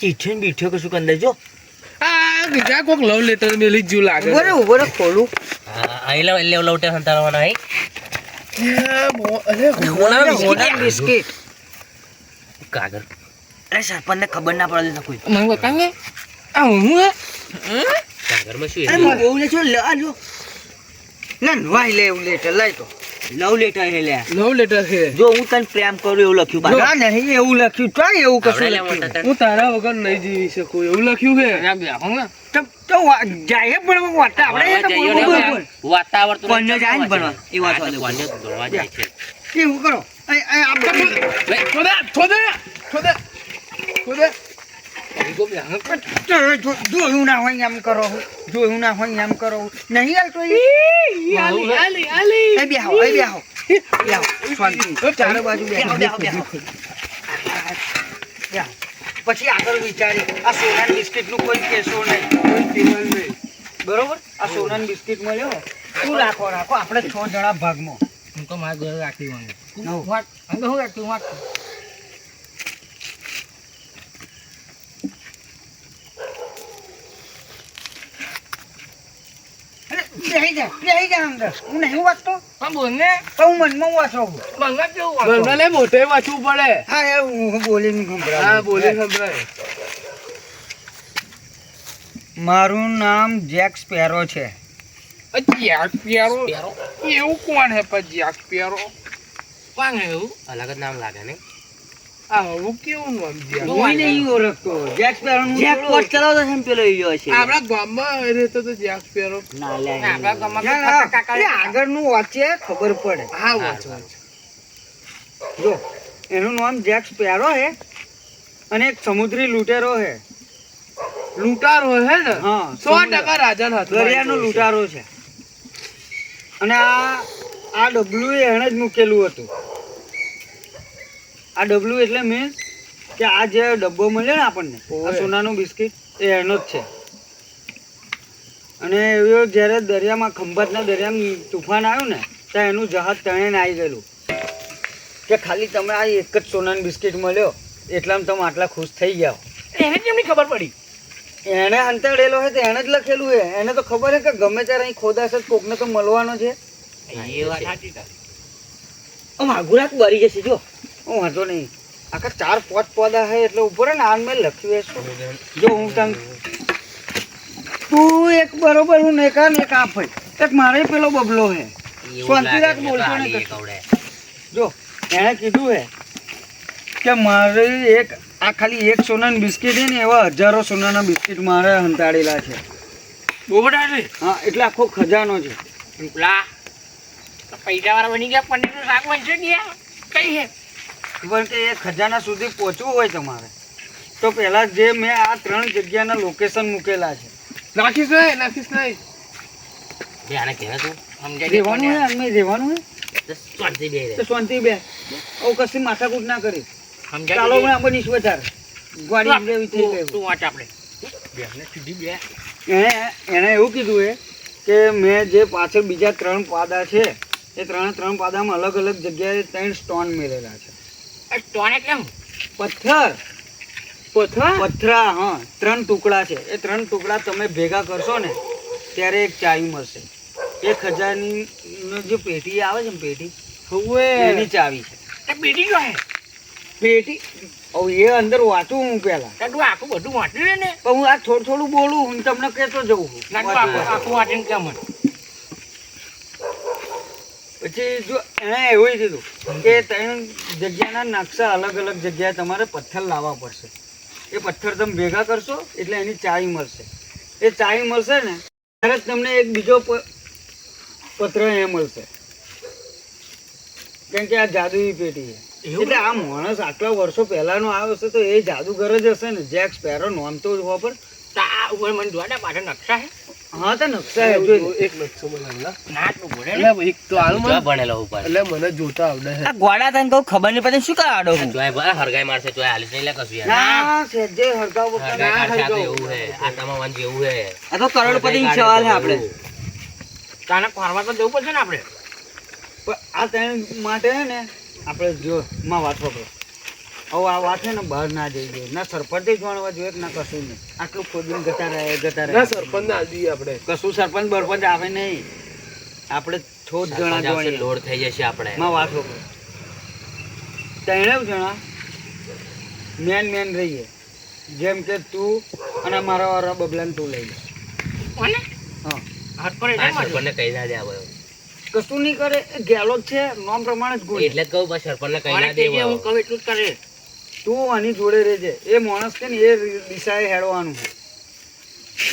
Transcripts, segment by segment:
ચીઠી ને બીઠ્યો કશું કંદર જો આ બીજા કોક લવ લેટર મેલી જ જેવું લાગે ખોલું. લવ લવ લવટે સંતાડવાના હે અરે હોના બિસ્કિટ. કાગળ. અરે સરપંચને ખબર ના પડે કોઈ. મને બતાવે આ હું હે? કાગળમાં શું અરે એવું? હું લે આ લો ના નવાઈ લે એવું લેટર લઈ તો. લવ લેટર હે લે લવ લેટર છે જો હું તને પ્રેમ કરું એવું લખ્યું બા ના નહીં એવું લખ્યું તો એવું કશું હું તારા વગર નહીં જીવી શકું એવું લખ્યું છે તો તો વા- જાય પણ વાતા આપણે એ તો બોલ, બોલ, જઈએ બોલ, ને, વાતા આવડતું કોઈને નથી, જાય ને ભણવા? એ વાત વાલે. કોઈને ભણવા જાય છે. એવું કરો અહીં- અહીં આ થોડે થોડે થોડે થોડે તો પછી આગળ વિચારી આ સોનાની બિસ્કિટનું કોઈ કેસો નહીં બરોબર આ સોનાની બિસ્કિટ મળ્યો તું રાખો રાખો આપણે છ જણા ભાગમાં હું તો મારા ઘરે રાખી વાત હું તો હું રાખી વાત અરે, બેહી જા બેહી જા અંદર. હું નહીં વાંચતો? બોલ ને. તો હું મનમાં વાંચો. બંગા કેવું બંગાલે મોટે વાંચવું પડે. હા એ હું બોલીને હા બોલી સંભળાય. મારું નામ જેક સ્પેરો છે. પ્યારો પ્યારો એવું કોણ હે પણ જ્યાક પ્યારો કોણ હે એવું? અલગ જ નામ લાગે નહીં. ખબર પડે. હા વાંચ વાંચ જો એનું નામ જેક સ્પેરો હે અને એક સમુદ્રી લૂંટેરો હે. લૂંટારો હે ને? હા સો ટકા રાજા ના દરિયાનો લૂંટારો છે. અને આ આ ડબલ્યુ એણે જ મૂકેલું હતું. આ ડબલું એટલે મીન્સ કે આ જે ડબ્બો મળ્યો ને આપણને આ સોનાનું બિસ્કિટ એ એનો જ છે. અને એવો જ્યારે દરિયામાં ખંભાતના દરિયામાં તુફાન આવ્યું ને ત્યાં એનું જહાજ તણે આવી ગયેલું. કે ખાલી તમે આ એક જ સોનાનું બિસ્કિટ મળ્યો એટલામાં તમે આટલા ખુશ થઈ ગયા એને કેમની ખબર પડી? એણે અંતરેલો છે તો એને જ લખેલું છે. એને તો ખબર છે કે ગમે ત્યારે અહીં ખોદાશ જ કોકને તો મળવાનો છે. એ વાત સાચી આમ આઘુરાત બરી જશે જો. હું વાંધો નહીં. આખા ચાર પોચ પોદા હે એટલે ઉપર ને આન મેં લખ્યું હે શું? જો હું તને તું એક બરોબર હું નેકા ને આપ એક મારે પેલો બબલો હે. શાંતિ રાખ, ને બોલતો એક જો એણે કીધું હે કે મારે એક આ ખાલી એક સોનાનું બિસ્કિટ છે ને એવા હજારો સોનાના બિસ્કિટ મારે હંતાડેલા છે. બહુ બધા છે હા એટલે આખો ખજાનો છે. પૈસા વાળા બની ગયા પનીરનું શાક બનશે ને કઈ છે પણ કે એ ખજાના સુધી પહોંચવું હોય તમારે. તો પહેલાં જે મેં આ ત્રણ જગ્યાના લોકેશન મૂકેલા છે. નાખીશ નહીં નાખીશ નહીં. બે આને કહે તું. રહેવાનું હોય અમે રહેવાનું હોય શાંતિ બે તો શાંતિ બે. ઓ કશી માથાકૂટ ના કરી. ચાલો હમણાં બનીશ વધારે. ગાડી જેવી થઈ ગઈ તું વાંચ આપણે. બે સીધી બે. એણે એણે એવું કીધું એ કે મેં જે પાછળ બીજા ત્રણ પાદા છે એ ત્રણે ત્રણ પાદામાં અલગ અલગ જગ્યાએ ત્રણ સ્ટોન મેળેલા છે. ટોને એટલે પથ્થર. પથરા પથરા હા. ત્રણ ટુકડા છે. એ ત્રણ ટુકડા તમે ભેગા કરશો ને ત્યારે એક ચાવી મળશે. એક હજારની જે પેટી આવે છે ને પેટી એની ચાવી છે. પેટી જો પેટી? ઓ એ અંદર વાંચું હું પેલા તે આખું બધું વાંચી લે ને. પણ હું આ થોડું થોડું બોલું હું તમને કહેતો જઉં છું. આખું વાંચીને કેમ પછી જો એણે એવું કીધું કે ત્રણ જગ્યાના નકશા અલગ અલગ જગ્યાએ તમારે પથ્થર લાવવા પડશે. એ પથ્થર તમે ભેગા કરશો એટલે એની ચાવી મળશે. એ ચાવી મળશે ને ત્યારે તમને એક બીજો પત્ર એ મળશે. કેમ કે આ જાદુઈ પેટી છે? એટલે આ માણસ આટલા વર્ષો પહેલાનો આવ્યો હશે તો એ જાદુગર જ હશે ને. જેક્સ સ્પેરો નામ તો જ હોવા પર. તા ઉપર મને જોવા પાછળ નકશા હે હા તો નકશા હે, એક નકશો બનાવેલા ના? તું એક ભણેલો ઉપર. એટલે મને જોતા આવડે છે. આ ગોળા તને કહું ખબર નહીં પડે શું કાઢો હું? જોય ભલે હરગાઈ મારશે નહીં લે કશું યાર ના હરગાવ ના હરગાવ. એવું હે આ એવું હે આ તો કરોડપતિ સવાલ છે આપણે. તાને ફરવા તો જવું પડશે ને આપણે? પણ આ ત્રણ માટે હે ને આપણે જો માં વાત પકડો. હવે આ વાત છે ને બહાર ના જઈ જોઈએ ના સરપંચે જાણવા જોઈએ ના કશું નહીં. આટલું ખોદીને જતા રહે જતા ના સરપંચ ના દઈએ આપણે. કશું સરપંચ બરપંચ આવે નહીં. આપણે થોડ જણા સરપંચ લોડ થઈ જશે આપણે. માં વાત હોકો ત્રણેય જણા મેન મેન રહીએ. જેમ કે તું અને મારા વાળા બબલાને તું લઈ લે. હા. હાથ પર સરપંચને કહી દે આ કશું નહીં કરે. ગેલો છે. નોમ પ્રમાણે જ ગોળી. એટલે કહું સરપંચને કહી દે હું કહું એટલું જ કરે. તું આની જોડે રહેજે. એ માણસ છે ને એ દિશાએ હેડવાનું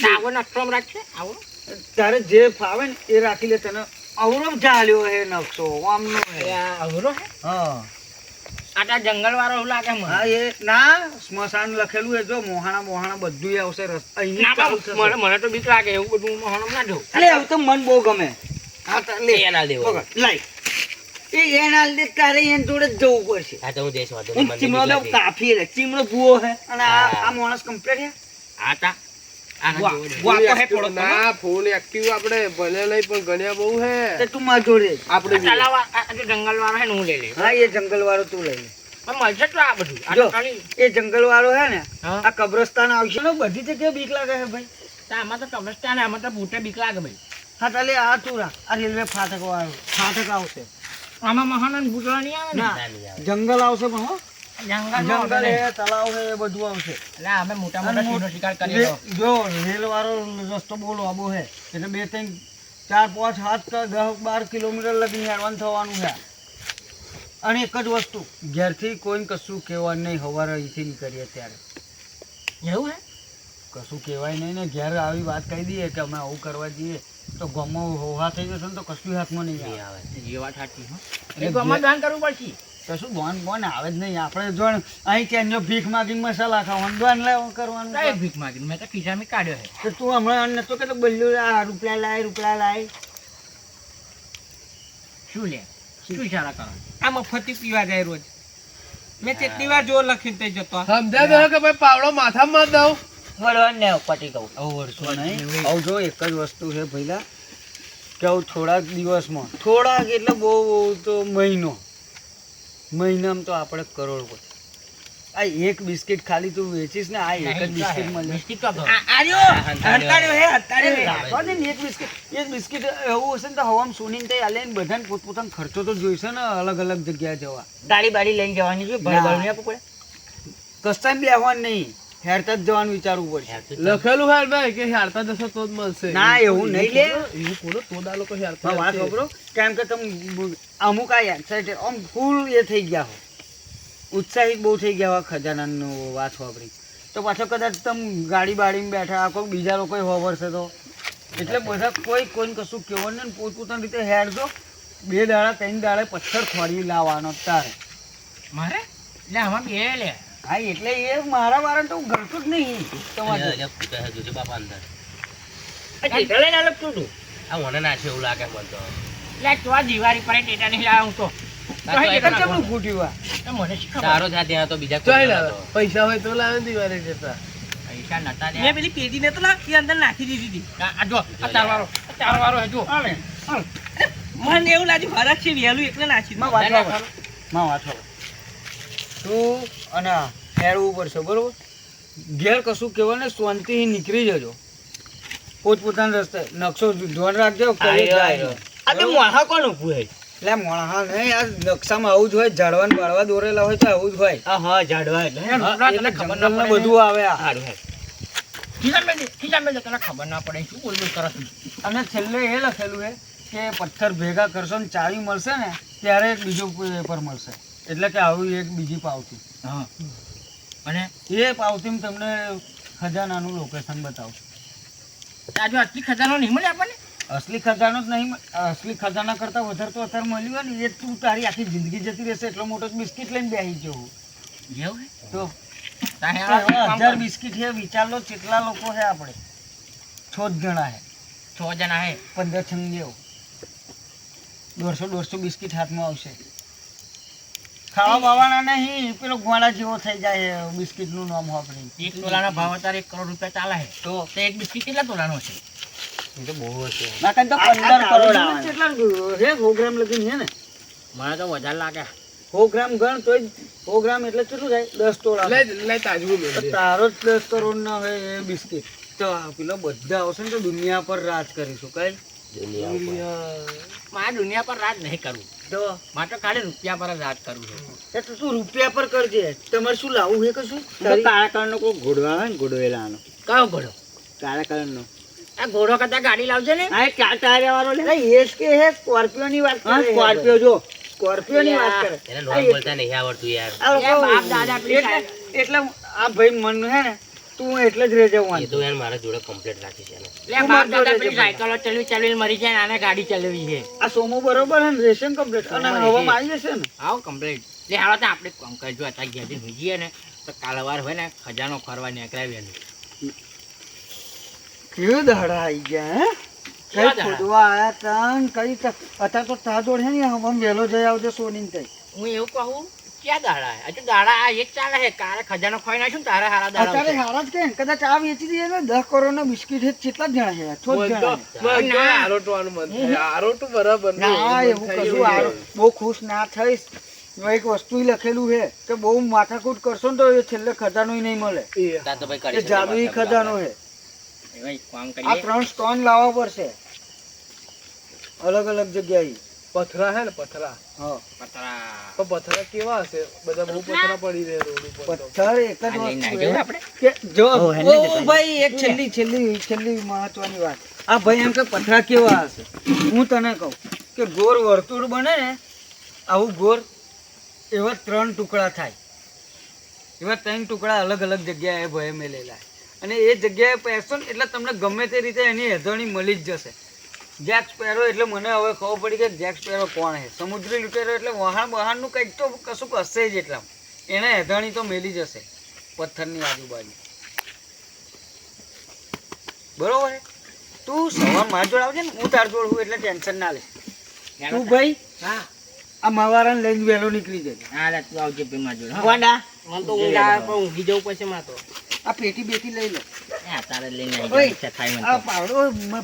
આવો નકશો રાખશે આવો. તારે જે ફાવે ને એ રાખી લે તને. અવરો ચાલ્યો હે નકશો આમનો હે. અવરો હે? હા. આટા જંગલ વાળો એવું લાગે મને. હા એ ના સ્મશાન લખેલું એ જો મોહાણા મોહાણા બધું આવશે પણ મને મને તો બીક લાગે એવું બધું મોહાણા ના જો એટલે હવે તો મન બહુ ગમે. હા તો લે એના દેવો લાય. એ એના લીધે તારે એની જોડે જવું પડશે. હા તો હું જઈશ વાંધો નહીં, ચીમડો તો કાફી રે ચીમડો ભૂવો હે. અને આ આ માણસ કમ્પ્લીટ હે. આ જંગલ વાળો હે ને તું આ બધું. આ જો. તો ખાલી એ જંગલ વાળો હે ને આ કબ્રસ્તાન આવશે. ને બધી જગ્યાએ બીક લાગે છે ભાઈ. આમાં તો કબ્રસ્તાન આમાં તો ભૂતે બીક લાગે ભાઈ. હા તાલે આ તું રાખ. આ રેલવે ફાટક વાળો ફાટક આવશે. આમાં મહાનંદ ભૂતળા નહીં આવે ને. જંગલ આવશે પણ હો. જંગલ જંગલ તળાવ એ બધું આવશે. એટલે અમે મોટા મોટા મોટ- શિકાર કરીએ જો રેલ વાળો રસ્તો બહુ લાંબો હે. એટલે બે ત્રણ ચાર પાંચ સાત દસ બાર કિલોમીટર લગી હેરવાન થવાનું છે અને એક જ વસ્તુ ઘેરથી કોઈને કશું કહેવાનું નહીં સવારે અહીંથી નીકળીએ ત્યારે. એવું હે? કશું કહેવાય નહીં ને ઘેર આવી વાત કહી દઈએ કે અમે આવું કરવા જઈએ. તો ગમો હોવા થઈ જશે ને તો કશું હાથમાં નહીં આવે. એ વાત સાચી હો. એટલે ગામમાં દાન કરવું પડશે. કશું બોન બોન આવે જ નહીં. આપણે જો અહીં ક્યાંનો ભીખ માગી મસાલા ખાવાનું દોન લેવા કરવાનું. કઈ ભીખ માગી મેં તો ખિસ્સામાં કાઢ્યો છે. તો તું હમણાં નતો કે બલ્યું? આ રૂપિયા લાય રૂપિયા લાય. શું લે? શું? ઇશારા કરો? આ મફતી પીવા જાય રોજ. મેં કેટલી વાર જો લખીને તે જતો. સમજાય તો કે ભાઈ પાવડો માથામાં જ દઉં. વળવાને પટી કહું આવું નહીં. આવું જો એક જ વસ્તુ છે પહેલા કે આવું થોડાક દિવસમાં. થોડાક એટલે બહુ બહુ તો મહિનો. મહિનામાં તો આપણે કરોડપતિ. આ એક બિસ્કિટ ખાલી તું વેચીશ ને આ એક જ બિસ્કિટ મળે ને એક બિસ્કિટ. એક બિસ્કિટ એવું હશે ને તો હવામાં સુનીને તઈ આલે બધાને પોતપોતાનો ખર્ચો તો જોઈશે ને અલગ અલગ જગ્યાએ જવા. ગાડી બાડી લઈને જવાની છે ભાઈ ના. આપવું પડે કસ્તાય બેહવાનું નહીં. હેરતા જ જવાનું વિચારવું પડશે. લખેલું હાલ ભાઈ કે હેરતા જશો તો જ મળશે. ના, એવું નહીં લે. એવું કોનો તો દા લોકો હેરતા વાત ખબરો કેમ કે તમે અમુક આ excited, આમ ફૂલ એ થઈ ગયા હો. ઉત્સાહિત બહુ થઈ ગયા હોય ખજાનાનો વાત વાપરી તો પાછો કદાચ તમે ગાડી બાડીમાં બેઠા કોઈ બીજા લોકો હોવરશે તો. એટલે બધા કોઈ કોઈને કશું કહેવાનું નહીં ને પોતપોતાની રીતે હેરજો બે દાડા ત્રણ દાડે પથ્થર ખોરી લાવવાનો તારે. મારે? એટલે આમાં બે લે. હા એટલે એ મારા વાળા તો હું ગણતો જ નહીં. તમારે બાપા અંદર. ટેટા લઈને અલગ તું તું? આ મને નાશે એવું લાગે મને તો. એટલે તો આ દિવાળી પર ટેટા નહીં લાવ્યા તો. પૈસા હોય તો લાવે દિવાળી જતા. પૈસા નતા લે મેં પેલી પેટી ને તો લાગી અંદર નાખી દીધી હતી. આ જો આ ચાર વાળો આ ચાર હે જો. મને એવું લાગ્યું ફરક છે વહેલું એટલે નાખી માં વાતમાં વાત તું અને ફેરવું પડશે બરોબર? ઘેર કશું કહેવાય ને શાંતિથી નીકળી જજો. પોતપોતાના રસ્તે. નકશો ધ્યાન રાખજો કોણ ઊભું એટલે નહીં નકશામાં આવું જ હોય ઝાડવા બાળવા દોરેલા હોય તો આવું જ હોય. હા ઝાડવા એટલે જંગલમાં બધું આવે આ. ખબર ના પડે શું બોલ બોલ કરો અને છેલ્લે એ લખેલું છે કે પથ્થર ભેગા કરશો ને ચાવી મળશે ને ત્યારે બીજો પેપર મળશે. એટલે કે આવું એક બીજી પાવતી. હા. અને એ પાવતીમાં તમને ખજાનાનું લોકેશન બતાવશે આજુ આટલી ખજાનો નહીં મળે આપણને? અસલી ખજાનો જ નહીં અસલી ખજાના કરતા વધારે તો અત્યારે મળ્યું હોય ને એ તું તારી આખી જિંદગી જતી રહેશે એટલો મોટો બિસ્કિટ લઈને બેસી જવું તો એવા કામ હજાર બિસ્કિટ છે વિચાર લો કેટલા લોકો છે આપણે. છ જ જણા છે. છ જણા છે પંદર છંગ જેવું દોઢસો દોઢસો બિસ્કિટ હાથમાં આવશે. ખાવા બાવાના નહીં પેલો ગોળા જેવો થઈ જાય બિસ્કિટનું નામ વાપરી એક તોલાના ભાવ અત્યારે એક કરોડ રૂપિયા ચાલે છે. તો? તો એક બિસ્કિટ કેટલા તોલાનો છે? એ તો બહુ હશે. ના કાંઈ તો આ- આ પંદર તારું કરોડ આવે. કેટલા હે સો ગ્રામ લગીને છે ને? મને તો વધારે લાગે. સો ગ્રામ ગણ તોય સો ગ્રામ એટલે કેટલું થાય? દસ તોળા લે લે તાજવું લે તો. તારો જ દસ કરોડ ના હોય એ બિસ્કિટ. તો પેલો બધા આવશે ને તો દુનિયા પર રાજ કરીશું કઈ? દુનિયા દુનિયા. પર રાજ નહીં કરવું તો? મારે ખાલી રૂપિયા પર જ રાજ કરવું છે. તો તું રૂપિયા પર કરજે. તમારે શું લાવવું છે કશું કાળા કલરનો કોઈ ઘોડો આવે ને ઘોડો કયો ઘોડો? કાળા કલરનો. આ ઘોડો કરતા ગાડી લાવજે ને. હા ચાર ટાયર વાળો લે. એસ કે હે સ્કોર્પિયો ની વાત કરે સ્કોર્પિયો જો. સ્કોર્પિયો ની વાત કરે. એને બોલતા નહીં આવડતું યાર. આ લોકો- એ બાપ દાદા એટલે એટલે આ ભાઈ મન હે ને તું એટલે જ રહેજે એ તો યાર મારા જોડે કમ્પ્લીટ રાખી છે. લે બાપ દાદા પેલી સાયકલો ચલવી ચલવી મરી જાય આને ગાડી ચલાવી છે. આ સોમો બરોબર હે રેશન કમ્પ્લીટ અને હવે આવી જશે ને? આવ કમ્પ્લીટ લે હાલો તો આપણે કામ કરજો અત્યારે ઘેરથી ભીજીએ ને તો કાલવાર હોય ને ખજાનો ખરવા નીકળાવીએ ને કેવું દાડા આવી ગયા હે? ખોદવા આયા તા ને કઈ તા- અત્યારે તો તા જોડે ને હવામાં વહેલો જઈ આવજો સોની તઈ. હું એવું કહું ક્યાં દાડા હજુ દાડા આ એક ચાલે છે કાલે ખજાનો ખોઈ નાખ્યું ને હારા દાડા અત્યારે હારા જ કે કદાચ આ વેચી દઈએ ને દસ કરોડ નો બિસ્કિટ કેટલા જ જણા છે આરોટવાનું મન આરોટું બરાબર ના એવું કશું આ બહુ ખુશ ના થઈશ. એક વસ્તુ લખેલું છે કે બહુ માથાકૂટ કરશો ને તો એ છેલ્લે ખજાનો નહીં મળે. એ. જાદુઈ ખજાનો છે આ ત્રણ સ્ટોન લાવવા પડશે. અલગ અલગ જગ્યાએ. પથરા હે ને પથરા. હા. પણ પથરા કેવા હશે? બધા બહુ પથરા? પડી રહે રોડ ઉપર પથ્થર એક જ વસ્તુ આપણે. કે જો ઓ, ભાઈ એક છેલ્લી છેલ્લી છેલ્લી મહત્વની વાત. આ ભાઈ એમ કે પથરા કેવા હશે? હું તને કહું કે ગોર વર્તુળ બને ને આવું ગોર એવા ત્રણ ટુકડા થાય. એવા ત્રણ ટુકડા અલગ અલગ જગ્યાએ ભય મેલેલા. અને એ જગ્યાએ પહેરશો ને એટલે તમને ગમે તે રીતે એની હેધણી મળી જ જશે. જેક સ્પેરો એટલે મને હવે ખબર પડી કે જેક સ્પેરો કોણ છે? સમુદ્રી લુટેરો એટલે વહાણ બહારનું કંઈક તો કશું હશે જ એટલા એને હેધાણી તો મેલી જશે પથ્થરની આજુબાજુ. બરોબર તું સવાર માર જોડ આવજે ને હું તાર જોડ હું એટલે ટેન્શન ના લે. તું ભાઈ હા. આ માવારાને લઈને વહેલો નીકળી જાય હા તું આવજે ભાઈ મારા જોડે, વાડા. મને તો ઊંઘ આવે પણ ઊંઘી જવું પડશે મારે તો. આ પેટી બેટી લઈ લો. એ તારે લઈને આ પાવડો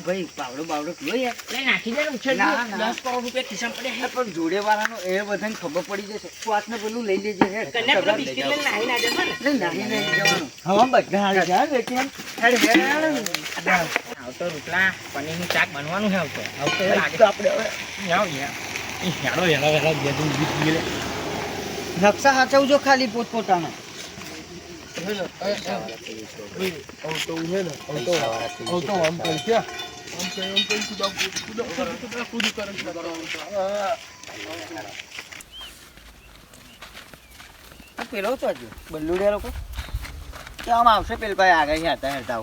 ભાઈ પાવડો બાવડો પીવો યાર. નાખી દે ને ઉછેર ના, દે. ના. દસ કરોડ રૂપિયા ખિસ્સામાં પડ્યા પણ જોડે વાળાનો એ બધાને ખબર પડી જશે. તું પેલું લઈ લેજે હેડ કન્યા પેલા બિસ્કિટ લઈને નાહી ના જશે ને. નાહી જવાનું. હા બધા હાલ જા બેટી હેડ હેડ આવતો રોટલા પનીરનું શાક બનવાનું છે આવતો. આવતો આપણે હવે યાર હેડો હેડો હેડો. નકશા સાચવજો ખાલી પોતપોતાના. હે પેલો તો હજુ બલ્લુડિયા લોકો કે આમ આવશે પેલ ભાઈ આગળ હતા હેરતા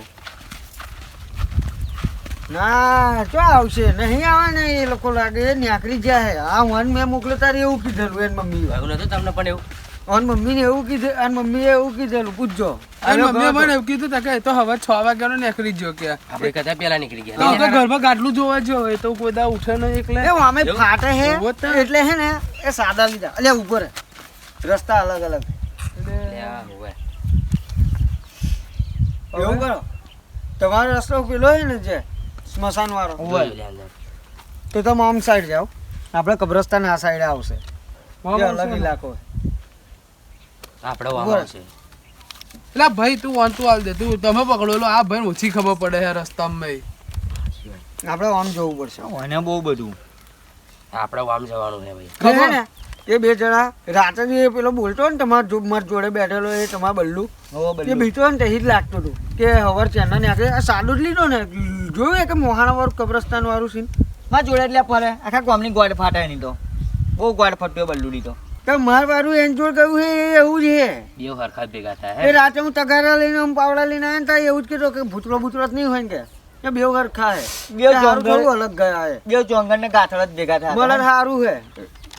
ના શું આવશે નહીં આવે ને એ લોકો લાગે ન્યાકરી જાય આ વન મેં મોકલો તારે એવું કીધેલું, એન મમ્મી એવું નતું તમને પણ એવું? ઓન મમ્મીને એવું કીધું મમ્મી મમ્મીએ એવું કીધેલું પૂછજો. અને મમ્મીએ મને એવું કીધું તા કે તો હવે છ વાગ્યાનો નીકળી ગયો કે. આપણે કદા પેલા નીકળી ગયા. તો ઘરમાં ગાટલું જોવા જો એ તો કોઈ દા ઉઠે નહીં એકલે. એ આમે ફાટે હે. એટલે હે ને એ સાદા લીધા. અલ્યા ઉપર રસ્તા અલગ અલગ. એવું કરો. તમારો રસ્તો પેલો હે ને જે સ્મશાન વાળો? જોયું. તો તમે આમ સાઈડ જાઓ. આપણે કબ્રસ્તાન આ સાઈડ આવશે. અલગ ને? ઇલાકો આપણે વામ રહે. એટલે ભાઈ તું વાંચતું હાલ દે. તું તમે પકડો લો. આ ભાઈ ઓછી ખબર પડે છે રસ્તામાં આપણે વામ જોવું પડશે. મને બહુ બધું. આપણે વામ જવાનું છે ભાઈ. ખબર? ને એ બે જણા રાતે જે પેલો બોલતો ને તમારા જો મારા જોડે બેઠેલો એ તમારા બલ્લુ. એ બીતો ને તેથી જ લાગતું હતું કે હવાર ચેન્નઈ નાખે આ સાદું જ લીધો ને. જોયું કે મોહાણા વાળું કબ્રસ્તાન વાળું સીન? મારા જોડે એટલે ફરે. આખા ગામની ગોડ ફાટે નહીં તો. બહુ ગોડ ફટ્યો બલ્લુડી તો. તો માર વાળું એન જોડ છે એવું જ છે. બે હરખા ભેગા થાય એ રાતે હું તગારા લઈને આમ પાવડા લઈને આવ્યા ને એવું જ કીધું કે ભૂતરો ભૂતરો જ નહીં હોય ને કે. બેવ હરખા હે બે થોડું અલગ ગયા હે બે ચોંગર ને ગાથળ જ ભેગા થયા સારું હે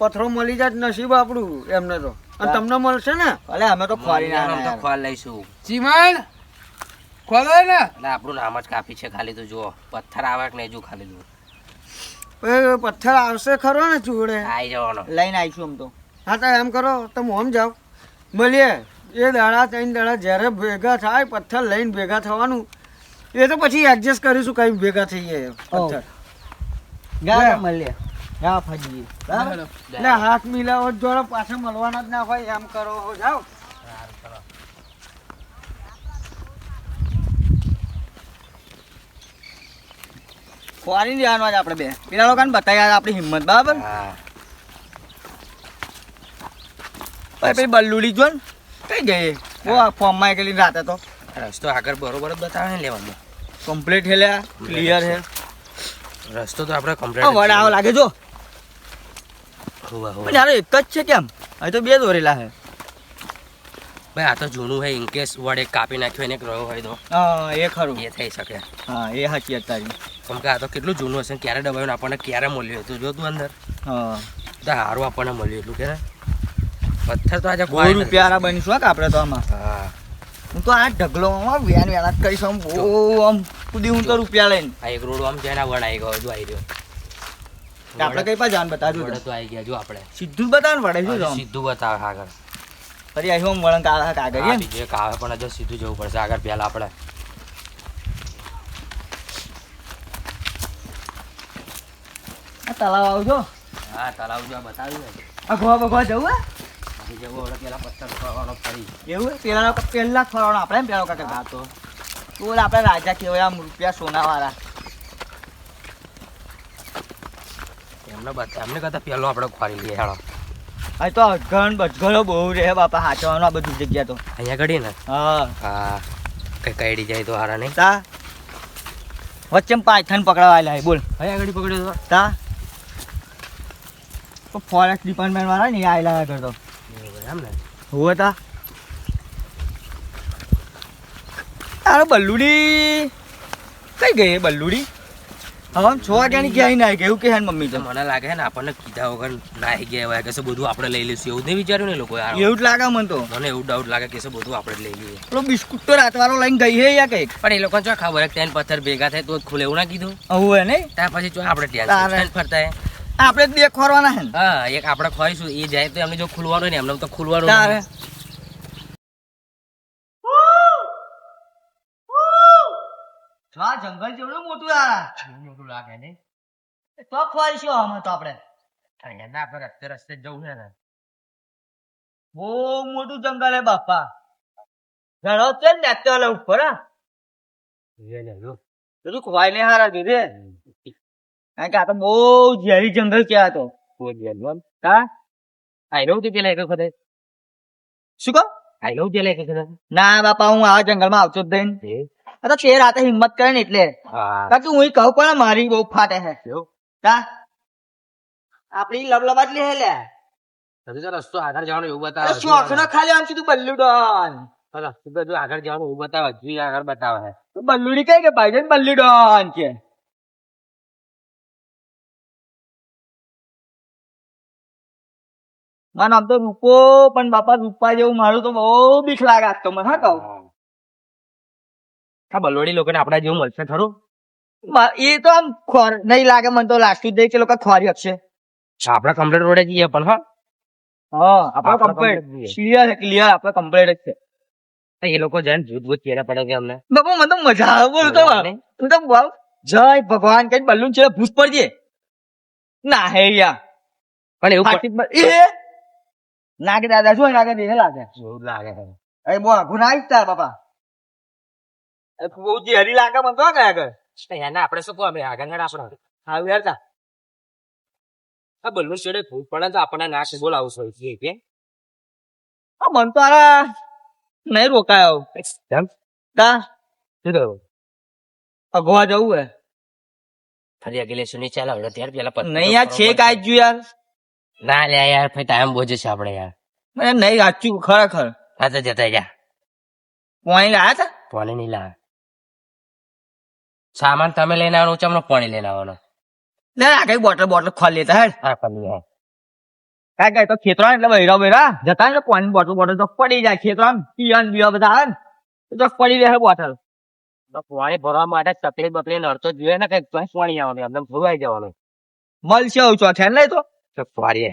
પથરો મળી જાય નસીબ આપણું એમને તો. અને તમને મળશે ને? અલે અમે તો ખોરી ના તો ખોલ લઈશું. ચીમન ખોલો ને એટલે આપણું નામ જ કાપી છે ખાલી તો જુઓ. પથ્થર આવે કે નહીં જો ખાલી જુઓ. પથ્થર આવશે ખરો ને ચૂડે આવી જવાનો. લઈને આવીશું આમ તો. હા તો એમ કરો તમે આમ જાઓ. મળીએ. એ દાડા ત્રણ દાડા જ્યારે ભેગા થાય પથ્થર લઈને ભેગા થવાનું. એ તો પછી એડજસ્ટ કરીશું કઈ ભેગા થઈએ. પથ્થર. મળીએ. બરાબર? એટલે હાથ મિલાવો જોડે પાછા મળવાના જ ના હોય એમ કરો. જાઓ. ફોરી જવાનું આજ આપણે બે. પેલા લોકોને બતાવ્યા આપણી હિંમત. બરાબર? હા. ભાઈ પેલી બલ્લુડી જો ને કઈ ગઈ? બહુ આ ફોર્મમાં એકલી રાતે તો. રસ્તો આગળ બરોબર જ બતાવે ને લેવાનો. કમ્પ્લીટ હેલ્યા ક્લિયર છે. રસ્તો તો આપણે કમ્પ્લીટ વડા આવો લાગે જો. પણ યાર એક જ છે કેમ? અહીં તો બે દોરેલા છે. ભાઈ આ તો જૂનું હોય ઇન કેસ વડે કાપી નાખ્યો એને રહ્યો હોય તો. હા એ ખરું. એ થઈ શકે. હા એ સાચી અત્યારે કેમ કે આ તો કેટલું જૂનું હશે ક્યારે દબાવ્યું આપણને ક્યારે મળ્યું હતું જો તું અંદર. હા. તો સારું આપણને મળ્યું એટલું કે પથ્થર તો આજે ખોવાય રૂપિયા બનીશું કે આપણે તો આમાં. હું. તો આ ઢગલો માં વેન વેન જ કરીશ આમ. બહુ આમ કુદી હું તો રૂપિયા લઈને. આ એક રોડ આમ જેના વડ આવી ગયો જો આવી રહ્યો. આપણે કઈ પાસે જાન બતાવ્યું વડ તો. આવી ગયા જો આપણે. સીધું બતાવ ને વડે શું સીધું બતાવ આગળ. ફરી આવ્યું આમ વળંક કાગળ બીજું એક આવે પણ હજુ સીધું જવું પડશે આગળ પહેલા આપણે. આ તલાવ આવજો. હા તલાવ જો આ બતાવ્યું આ ગોવા બગવા જવું હે? જવો વડે પેલા પથ્થર ખોવાનો ફરી એવું પેલા પહેલા જ આપણે એમ પેલા હા તો. બોલ આપણે રાજા કેવાય આમ રૂપિયા સોના વાળા એમને બધા એમને કરતા પહેલો આપણે ખોરી લઈએ. હેડો. અહીં તો અજગણ બજગણો બહુ રહે બાપા હાચવાનું આ બધું જગ્યા તો. અહીંયા ઘડી ને હા. હા. કઈ કઈડી જાય તો હારા નહીં? તા. વચ્ચે પાયથન પકડાવાયેલા બોલ. અહીંયા ઘડી પકડ્યો તો? ફોરેસ્ટ ડિપાર્ટમેન્ટ વાળા ને આયેલા આગળ તો. એમ ને હોવે તા. અરે બલ્લુડી. કઈ ગઈ બલ્લુડી? હવે છ વાગ્યાની ક્યાંય ના આવી એવું કે હે મમ્મી તો. મને લાગે છે ને આપણને કીધા વગર નાહી ગયા હોય કે બધું આપણે લઈ લઈશું. એવું નહીં વિચાર્યું ને લોકો એવું જ લાગે મને તો. મને એવું ડાઉટ લાગે કે બધું આપણે લઈ લઈએ. પેલો બિસ્કુટ તો રાતવાળો લઈને ગઈ હે યા કંઈક. પણ એ લોકો ચો ખબર ત્રણ પથ્થર ભેગા થાય તો ખુલે એવું ના કીધું? હવે હે નહીં. ત્યાં પછી ચો આપણે ત્યાં ફરતા. આપણે જ બે ખોરવાના હે હા એક આપણે ખોઈશું એ જાય. તો એમને જો ખુલવાનું હોય ને એમને તો ખુલવાનું તારે. આ જંગલ જેવડું મોટું આ. મોટું લાગે ને તો ખોઈશું અમે તો આપણે. અહીંયા આપણે રસ્તે રસ્તે જવું છે ને. બહુ મોટું જંગલ હે બાપા. ઘણો છે ને તો ઉપર હા. એ લે જો. બધું ખવાય ને હારા જોજે કારણ કે આ તો બહુ ઝેરી જંગલ ક્યાં હતો કોઈ બી એનું હા? આઈ રહું તું પેલા એક વખતે. શું કહો? આઈ રહું પેલા એક વખતે. ના બાપા હું આ જંગલમાં આવતો જ નહીં. તો તે રાતે હિંમત કરે ને એટલે. હા. બાકી હું કહું પણ મારી બહુ ફાટે છે તા આપડી લબલબાટ લે લે. હજુ તો રસ્તો આગળ જવાનું એવું બતાવે. શોખ ના ખાલી આમ સીધું બલ્લુ ડોન. રસ્તો તો આગળ જવાનું એવું બતાવે હજુ આગળ બતાવે. છે બલ્લુડી કઈ કે ભાઈ બલ્લુ ડોન કે. મને આમ તો રૂપો પણ બાપા રૂપા જેવું મારું તો બહુ બીક લાગે આજ તો મને હા કહું. આ બલોડી લોકોને આપણા જેવું મળશે ખરું? એ તો આમ ખોર નહીં લાગે મને તો લાસ્ટ જ કે લોકો ખોરી હકશે. આપણે કમ્પ્લેટ રોડે જઈએ પણ હા? હા આપણે કમ્પ્લીટ. ક્લિયર છે ક્લિયર આપણે કમ્પ્લેટ જ છે. એ લોકો જાય જૂથ ભૂત ભૂત પડે કે અમને? બાપા મને તો મજા આવે બોલું તો હું તો જય ભગવાન કઈ બલ્લુન છે ભૂત પડજે ના હે યા પણ એવું એ નાગે દાદા શું નાગે દેહ લાગે? એવું લાગે. એ બો ગુના તાર બાપા. એ બહુ ઝેરી લાગે મને તો કે આગળ? એના આપણે શું અમે આગળ આપણે હા યાર તા આ બલ્લુ ચડે ભૂત પડે તો આપણને નાશ બોલાવું છું કે આ મન તો આ નહીં રોકાયો. કેમ? તા શું થયું? અગવા જવું હે. ફરી અગલે સુની ચાલે હવે ત્યાર પેલા નહીં યાર છે કાંઈ જ યાર. ના લે યાર ભાઈ ટાઈમ બોજે છે આપણે યાર. મને નહીં સાચું ખરેખર. હા તો જતા જા. પોણી લાયા તા પાણી નહીં લાયા. સામાન તમે લઈને આવવાનું ચમનો પાણી લઈને આવવાનો? ના આ કઈ બોટલ બોટલ ખોલી લેતા હે હા ખોલી હા. કાંઈ કાંઈ તો ખેતરા એટલે બૈરા બૈરા જતા ને પાણી બોટલ બોટલ તો પડી જાય ખેતરા પીવાન ને બીવા બધા આવે ને તો પડી રહે બોટલ તો પાણી ભરવા માટે તકલીફ બકલી નડતો જોઈએ ને કઈ પાણી આવવાનું એમને ભરવાઈ જવાનું. મળશે આવું ચોથે નહીં તો? તો ફરી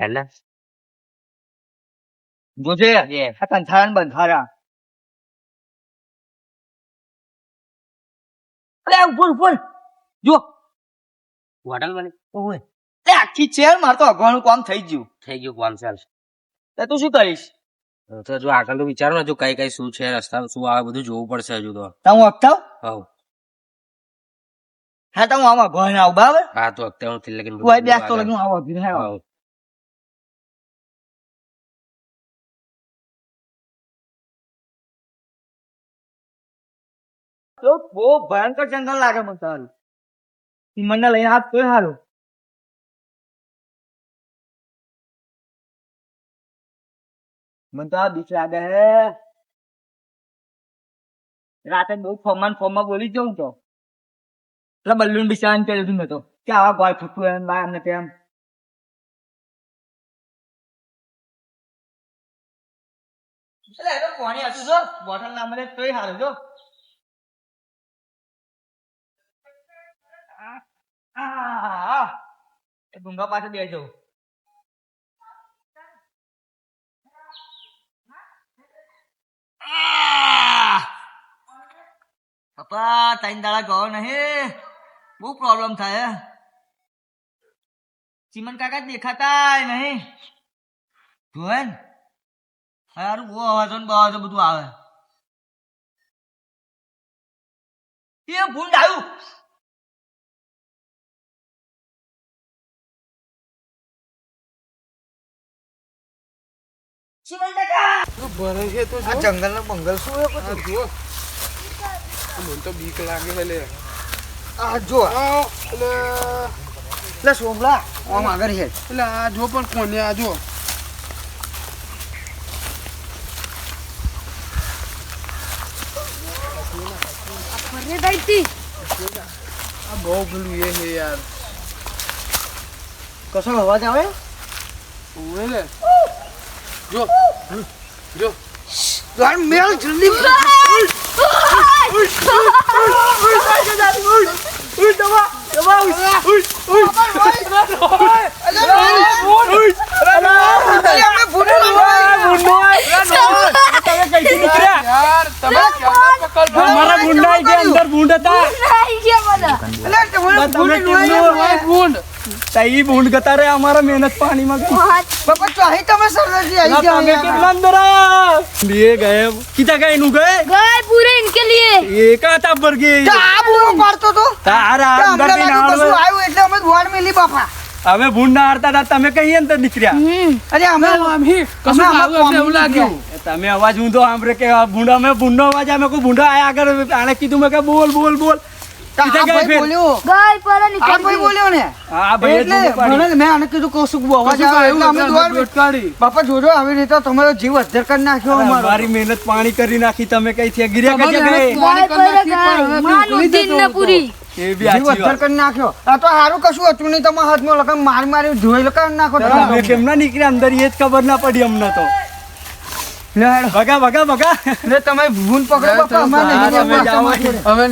જોજે આ કંથારા ને અરે ઉપર ઉપર જો હોટલ બની ઓય એ આખી છે મારે તો અગવાનું કામ થઈ ગયું થઈ ગયું કોમ ચાલ તો તું શું કરીશ તો જો આગળ તો વિચારો ને જો કઈ કઈ શું છે રસ્તા શું આવે બધું જોવું પડશે હજુ તો તો હું અપતાવ હવ હા તો હું આમાં ભણ આવ બરાબર હા તો અત્યારે હું થી લગીન તું બેસતો લગી આવો આવું તો બહુ ભયંકર જંગલ લાગે મને તારું. મને લઈને હાથ તોય હારું. મને તો આ બીક લાગે હે. રાતે બહુ ફોમાં ને ફોમાં બોલી જઉં તો. એટલે બલ્લુન બિચારાને પેલું હતું મેં તો. કે આવા ગોળ ફૂટવું એમ બા એમને તેમ. એટલે એ પાણી હતું જો બોટલ ના મળે તોય હારું, જો. આ ભૂંગા પાસે બેસો પપ્પા ત્રણ દાડા ગયો નહીં. બહુ પ્રોબ્લેમ થાય. ચીમન કાકા દેખાતા નહીં. જોવે ને. બહુ અવાજો ને બવાજો બધું આવે. એ ભૂંડ આવ્યું. ચીમન કાકા ભરે છે તો જો? જંગલ નો બંગલ શું હે આ જુઓ. મને તો બીક લાગે છે લે. આ જો એટલે એટલે સોમલા આમ આગળ છે. એટલે આ જો પણ કોને આ જો? આ બહુ પેલું એ છે યાર. કશો અવાજ આવે? ઓવે લે. જો જો તમે ક્યાં પકડ મારા ગુંડા અંદર ભૂંડ હતા ગુંડ તઈ ભૂંડ ગતા અમારા મહેનત પાણીમાં. બાપા તો તમે સરદારજી આવી ગયા તમે કેટલા અંદર લીએ ગયે કિતા ગયે નું ગયે? ગયે પૂરે ઇનકે લીએ. એકા તા ભર તા પૂરો પડતો તો? તારા અંદર બી ના આવ્યું એટલે અમે ભોડ મેલી બાપા. અમે ભૂંડ ના હારતા હતા તમે કહીએ ને નીકળ્યા? અરે અમે અમે કશું આવ્યું એવું લાગ્યું. તમે અવાજ ઊંધો આમ રે કે ભૂંડા અમે ભૂંડો અવાજ અમે કોઈ ભૂંડો આયા આગળ આને કીધું મેં કે બોલ બોલ બોલ. જીવ અધર નાખ્યો મારી મહેનત પાણી કરી નાખી તમે કઈ છે નાખ્યો. તો સારું કશું હતું નહીં તમારા હાથમાં લગન મારી મારી જોઈ લગન નાખો કેમ ના નીકળ્યા? અંદર એ જ ખબર ના પડી અમને તો. તમે ભૂન પકડો બાપા. અમે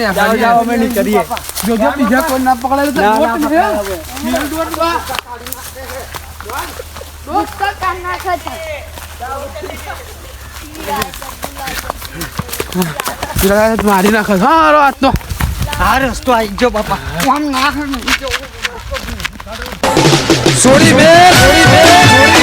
મારી નાખો. હારો હાથ નો આ રસ્તો આવી ગયો બાપા. આમ ના સોરી બે સોરી બે સોરી